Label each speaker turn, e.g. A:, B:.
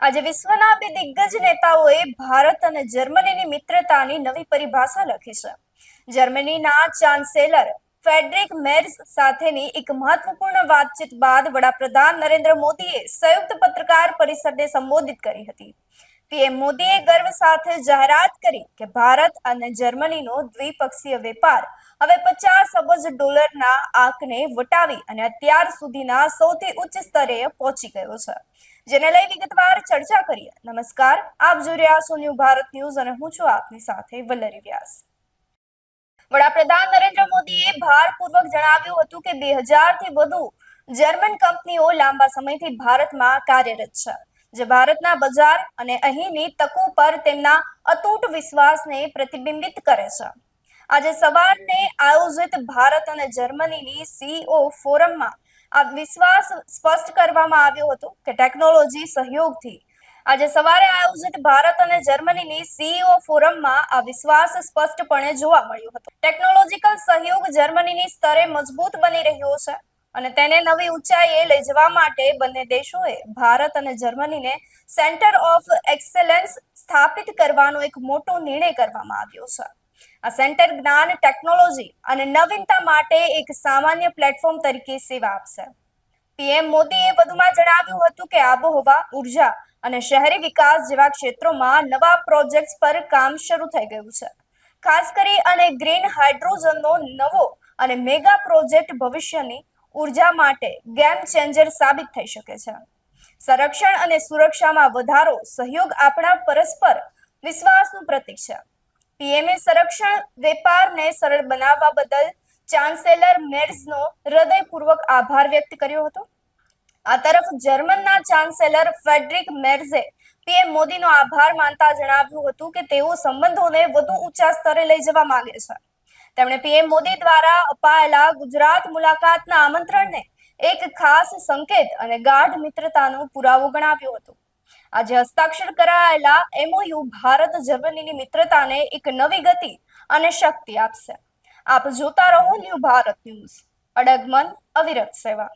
A: આજે વિશ્વના બે દિગ્ગજ નેતાઓએ ભારત અને જર્મનીની મિત્રતાની નવી પરિભાષા લખી છે. જર્મનીના ચાન્સેલર ફેડરિક મેર્સ સાથેની એક મહત્વપૂર્ણ વાતચીત બાદ વડાપ્રધાન નરેન્દ્ર મોદીએ સંયુક્ત પત્રકાર પરિષદને સંબોધિત કરી હતી. પીએમ મોદીએ ગર્વ સાથે જાહેરાત કરી કે ભારત અને જર્મનીનો દ્વિપક્ષીય વેપાર હવે પચાસ અબજ ડોલરના આંકને વટાવી અને અત્યાર સુધીના સૌથી ઉચ્ચ સ્તરે પહોંચી ગયો છે. જેને લઈ વિગતવાર ચર્ચા કરીએ. નમસ્કાર, આપ જોઈ રહ્યા છો ન્યૂ ભારત ન્યૂઝ અને હું છું આપની સાથે વલ્લરી વ્યાસ. વડાપ્રધાન નરેન્દ્ર મોદીએ ભારપૂર્વક જણાવ્યું હતું કે બે હજારથી વધુ જર્મન કંપનીઓ લાંબા સમયથી ભારતમાં કાર્યરત છે. જે ભારતના બજાર અને અહીંની તકો પર તેમના અતૂટ વિશ્વાસને પ્રતિબિંબિત કરે છે. આજે સવારને આયોજિત ભારત અને જર્મનીની સીઓ ફોરમમાં આ વિશ્વાસ સ્પષ્ટ કરવામાં આવ્યો હતો કે ટેકનોલોજી સહયોગથી આજે સવારે આયોજિત ભારત અને જર્મનીની સીઈઓ ફોરમમાં આ વિશ્વાસ સ્પષ્ટપણે જોવા મળ્યો હતો. ટેકનોલોજીકલ સહયોગ જર્મનીની સ્તરે મજબૂત બની રહ્યો છે. અને તેને નવી ઊંચાઈએ લઈ જવા માટે બંને દેશોએ ભારત અને જર્મનીને સેન્ટર ઓફ એક્સેલન્સ સ્થાપિત કરવાનો એક મોટો નિર્ણય કરવામાં આવ્યો છે. આ સેન્ટર જ્ઞાન ટેકનોલોજી અને નવીનતા માટે એક સામાન્ય પ્લેટફોર્મ તરીકે સેવા આપશે. પીએમ મોદીએ વધુમાં જણાવ્યું હતું કે આબોહવા, ઊર્જા અને શહેરી વિકાસ જેવા ક્ષેત્રોમાં નવા પ્રોજેક્ટ્સ પર કામ શરૂ થઈ ગયું છે. ખાસ કરી અને ગ્રીન હાઇડ્રોજનનો નવો અને મેગા પ્રોજેક્ટ ભવિષ્યની ઊર્જા માટે ગેમ ચેન્જર સાબિત થઈ શકે છે. સંરક્ષણ અને સુરક્ષામાં વધારો સહયોગ આપણા પરસ્પર વિશ્વાસનું પ્રતીક છે. પીએમએ સંરક્ષણ વેપારને સરળ બનાવવા બદલ ચાન્સેલર મેર્ઝનો હૃદયપૂર્વક આભાર વ્યક્ત કર્યો હતો. આ તરફ જર્મનના ચાન્સેલર ફેડરિક મેર્ઝે પીએમ મોદીનો આભાર માનતા જણાવ્યું હતું કે તેઓ સંબંધોને વધુ ઊંચા સ્તરે લઈ જવા માંગે છે. તેમણે પીએમ મોદી દ્વારા અપાયેલા ગુજરાત મુલાકાતના આમંત્રણને એક ખાસ સંકેત અને ગાઢ મિત્રતાનો પુરાવો ગણાવ્યો હતો. આજે હસ્તાક્ષર કરાયેલા એમઓયુ ભારત જર્મનીની મિત્રતાને એક નવી ગતિ અને શક્તિ આપશે. આપ જોતા રહો ન્યૂ ભારત ન્યૂઝ. અડગમન અવિરત સેવા.